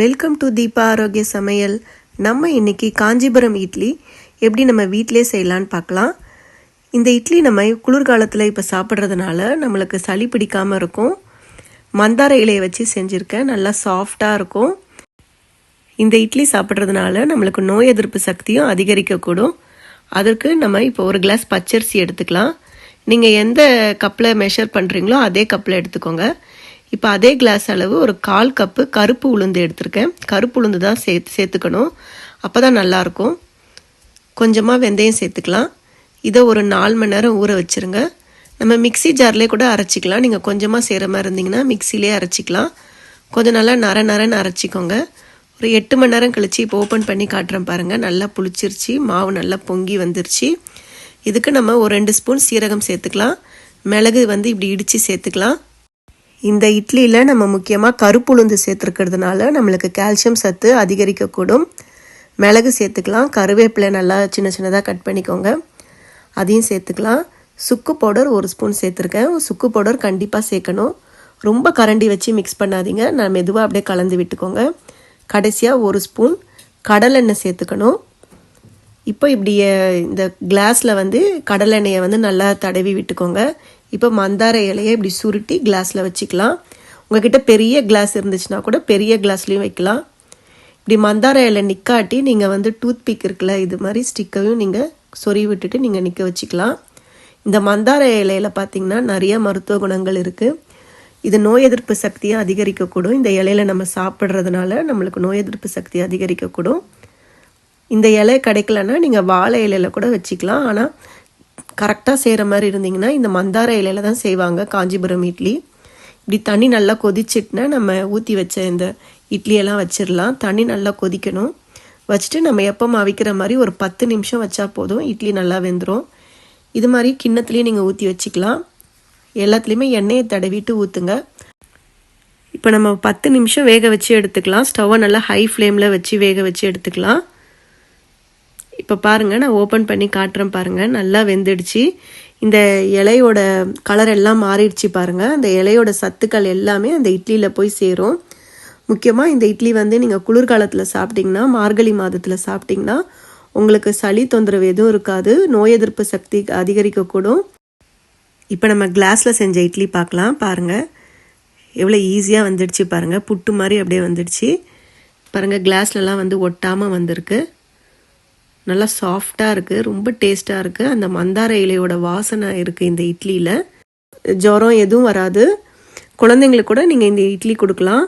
Welcome to Deepa ஆரோக்கிய சமையல். நம்ம இன்னைக்கு காஞ்சிபுரம் இட்லி எப்படி நம்ம வீட்டிலே செய்யலான்னு பார்க்கலாம். இந்த இட்லி நம்ம குளிர்காலத்தில் இப்போ சாப்பிட்றதுனால நம்மளுக்கு சளி பிடிக்காமல் இருக்கும். மந்தார இலையை வச்சு செஞ்சுருக்கேன் நல்லா சாஃப்டாக இருக்கும். இந்த இட்லி சாப்பிட்றதுனால நம்மளுக்கு நோய் எதிர்ப்பு சக்தியும் அதிகரிக்கக்கூடும். அதற்கு நம்ம இப்போ ஒரு கிளாஸ் பச்சரிசி எடுத்துக்கலாம். நீங்கள் எந்த கப்பில் மெஷர் பண்ணுறீங்களோ அதே கப்பில் எடுத்துக்கோங்க. இப்போ அதே கிளாஸ் அளவு ஒரு கால் கப்பு கருப்பு உளுந்து எடுத்திருக்கேன். கருப்பு உளுந்து தான் சேர்த்து சேர்த்துக்கணும். அப்போ தான் நல்லாயிருக்கும். கொஞ்சமாக வெந்தயம் சேர்த்துக்கலாம். இதை ஒரு நாலு மணி நேரம் ஊற வச்சுருங்க. நம்ம மிக்ஸி ஜார்லேயே கூட அரைச்சிக்கலாம். நீங்கள் கொஞ்சமாக செய்கிற மாதிரி இருந்தீங்கன்னா மிக்சிலே அரைச்சிக்கலாம். கொஞ்சம் நல்லா நர நரன்னு அரைச்சிக்கோங்க. ஒரு எட்டு மணி நேரம் கழித்து இப்போ ஓப்பன் பண்ணி காட்டுறேன் பாருங்கள் நல்லா புளிச்சிருச்சு. மாவு நல்லா பொங்கி வந்துருச்சு. இதுக்கு நம்ம ஒரு ரெண்டு ஸ்பூன் சீரகம் சேர்த்துக்கலாம். மிளகு வந்து இப்படி இடித்து சேர்த்துக்கலாம். இந்த இட்லியில் நம்ம முக்கியமாக கருப்புளுந்து சேர்த்துருக்கிறதுனால நம்மளுக்கு கால்சியம் சத்து அதிகரிக்கக்கூடும். மிளகு சேர்த்துக்கலாம். கருவேப்பிலை நல்லா சின்ன சின்னதாக கட் பண்ணிக்கோங்க. அதையும் சேர்த்துக்கலாம். சுக்கு பவுடர் ஒரு ஸ்பூன் சேர்த்துருக்கேன். சுக்கு பவுடர் கண்டிப்பாக சேர்க்கணும். ரொம்ப கரண்டி வச்சு மிக்ஸ் பண்ணாதீங்க. நான் மெதுவாக அப்படியே கலந்து விட்டுக்கோங்க. கடைசியாக ஒரு ஸ்பூன் கடலெண்ணெய் சேர்த்துக்கணும். இப்போ இப்படி இந்த கிளாஸில் வந்து கடலெண்ணெயை வந்து நல்லா தடவி விட்டுக்கோங்க. இப்போ மந்தார இலையை இப்படி சுருட்டி கிளாஸில் வச்சுக்கலாம். உங்ககிட்ட பெரிய கிளாஸ் இருந்துச்சுன்னா கூட பெரிய கிளாஸ்லேயும் வைக்கலாம். இப்படி மந்தார இலை நிற்காட்டி நீங்கள் வந்து டூத் பிக் இருக்குல்ல இது மாதிரி ஸ்டிக்கையும் நீங்கள் சொறி விட்டுட்டு நீங்கள் நிற்க வச்சுக்கலாம். இந்த மந்தார இலையில் பார்த்தீங்கன்னா நிறைய மருத்துவ குணங்கள் இருக்குது இது நோய் எதிர்ப்பு சக்தியை அதிகரிக்கக்கூடும். இந்த இலையில நம்ம சாப்பிட்றதுனால நம்மளுக்கு நோய் எதிர்ப்பு சக்தி அதிகரிக்கக்கூடும். இந்த இலை கிடைக்கலன்னா நீங்கள் வாழை இலையில கூட வச்சுக்கலாம். ஆனால் கரெக்டாக செய்கிற மாதிரி இருந்தீங்கன்னா இந்த மந்தார இலையில தான் செய்வாங்க. காஞ்சிபுரம் இட்லி. இப்படி தண்ணி நல்லா கொதிச்சிட்டுனா நம்ம ஊற்றி வச்ச இந்த இட்லியெல்லாம் வச்சிடலாம் தண்ணி நல்லா கொதிக்கணும். வச்சுட்டு நம்ம எப்போ அவிக்கிற மாதிரி ஒரு பத்து நிமிஷம் வச்சா போதும். இட்லி நல்லா வெந்துடும் இது மாதிரி கிண்ணத்துலேயும் நீங்கள் ஊற்றி வச்சுக்கலாம். எல்லாத்துலேயுமே எண்ணெயை தடவிட்டு ஊற்றுங்க இப்போ நம்ம பத்து நிமிஷம் வேக வச்சு எடுத்துக்கலாம். ஸ்டவ்வை நல்லா ஹை ஃப்ளேமில் வச்சு வேக வச்சு எடுத்துக்கலாம். இப்போ பாருங்கள் நான் ஓப்பன் பண்ணி காட்டுறேன் பாருங்கள் நல்லா வெந்துடுச்சு. இந்த இலையோட கலர் எல்லாம் மாறிடுச்சு பாருங்கள் அந்த இலையோட சத்துக்கள் எல்லாமே அந்த இட்லியில் போய் சேரும். முக்கியமாக இந்த இட்லி வந்து நீங்கள் குளிர்காலத்தில் சாப்பிட்டிங்கன்னா மார்கழி மாதத்தில் சாப்பிட்டிங்கன்னா உங்களுக்கு சளி தொந்தரவு எதுவும் இருக்காது. நோய் எதிர்ப்பு சக்தி அதிகரிக்கக்கூடும். இப்போ நம்ம கிளாஸில் செஞ்ச இட்லி பார்க்கலாம். பாருங்கள் எவ்வளோ ஈஸியாக வந்துடுச்சு பாருங்கள் புட்டு மாதிரி அப்படியே வந்துடுச்சு. பாருங்கள் கிளாஸ்லலாம் வந்து ஒட்டாமல் வந்திருக்கு. நல்லா சாஃப்டாக இருக்குது ரொம்ப டேஸ்ட்டாக இருக்குது அந்த மந்தார இலையோட வாசனை இருக்குது இந்த இட்லியில். ஜுரம் எதுவும் வராது. குழந்தைங்களுக்கு கூட நீங்கள் இந்த இட்லி கொடுக்கலாம்.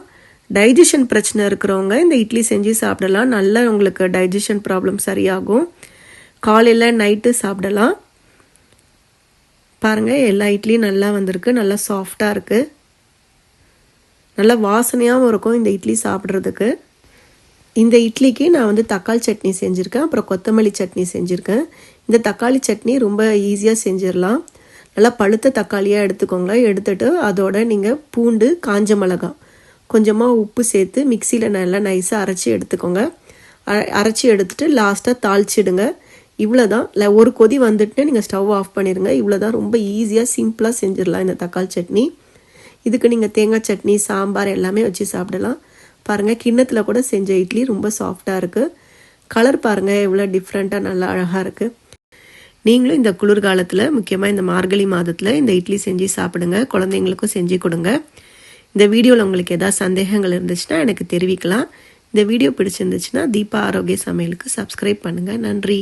டைஜஷன் பிரச்சனை இருக்கிறவங்க இந்த இட்லி செஞ்சு சாப்பிடலாம். நல்லா உங்களுக்கு டைஜஷன் ப்ராப்ளம் சரியாகும். காலையில் நைட்டு சாப்பிடலாம். பாருங்கள் எல்லா இட்லியும் நல்லா வந்திருக்கு. நல்லா சாஃப்டாக இருக்குது நல்லா வாசனையாகவும் இருக்கும் இந்த இட்லி சாப்பிட்றதுக்கு. இந்த இட்லிக்கு நான் வந்து தக்காளி சட்னி செஞ்சுருக்கேன் அப்புறம் கொத்தமல்லி சட்னி செஞ்சுருக்கேன். இந்த தக்காளி சட்னி ரொம்ப ஈஸியாக செஞ்சிடலாம் நல்லா பழுத்த தக்காளியாக எடுத்துக்கோங்க. எடுத்துட்டு அதோட நீங்கள் பூண்டு காஞ்ச மிளகா கொஞ்சமாக உப்பு சேர்த்து மிக்சியில் நல்லா நைஸாக அரைச்சி எடுத்துக்கோங்க. அரைச்சி எடுத்துட்டு லாஸ்ட்டாக தாளிச்சிடுங்க. இவ்வளோ தான் இல்லை ஒரு கொதி வந்துட்டு நீங்கள் ஸ்டவ் ஆஃப் பண்ணிடுங்க இவ்வளோ தான் ரொம்ப ஈஸியாக சிம்பிளாக செஞ்சிடலாம் இந்த தக்காளி சட்னி. இதுக்கு நீங்கள் தேங்காய் சட்னி சாம்பார் எல்லாமே வச்சு சாப்பிடலாம். பாருங்கள் கிண்ணத்தில் கூட செஞ்ச இட்லி ரொம்ப சாஃப்டாக இருக்குது கலர் பாருங்கள் எவ்வளோ டிஃப்ரெண்ட்டாக நல்லா அழகாக இருக்குது நீங்களும் இந்த குளிர்காலத்தில் முக்கியமாக இந்த மார்கழி மாதத்தில் இந்த இட்லி செஞ்சு சாப்பிடுங்க குழந்தைங்களுக்கும் செஞ்சு கொடுங்க. இந்த வீடியோவில் உங்களுக்கு எதாவது சந்தேகங்கள் இருந்துச்சுன்னா எனக்கு தெரிவிக்கலாம். இந்த வீடியோ பிடிச்சிருந்துச்சுன்னா தீபா ஆரோக்கிய சமையலுக்கு சப்ஸ்கிரைப் பண்ணுங்கள் நன்றி.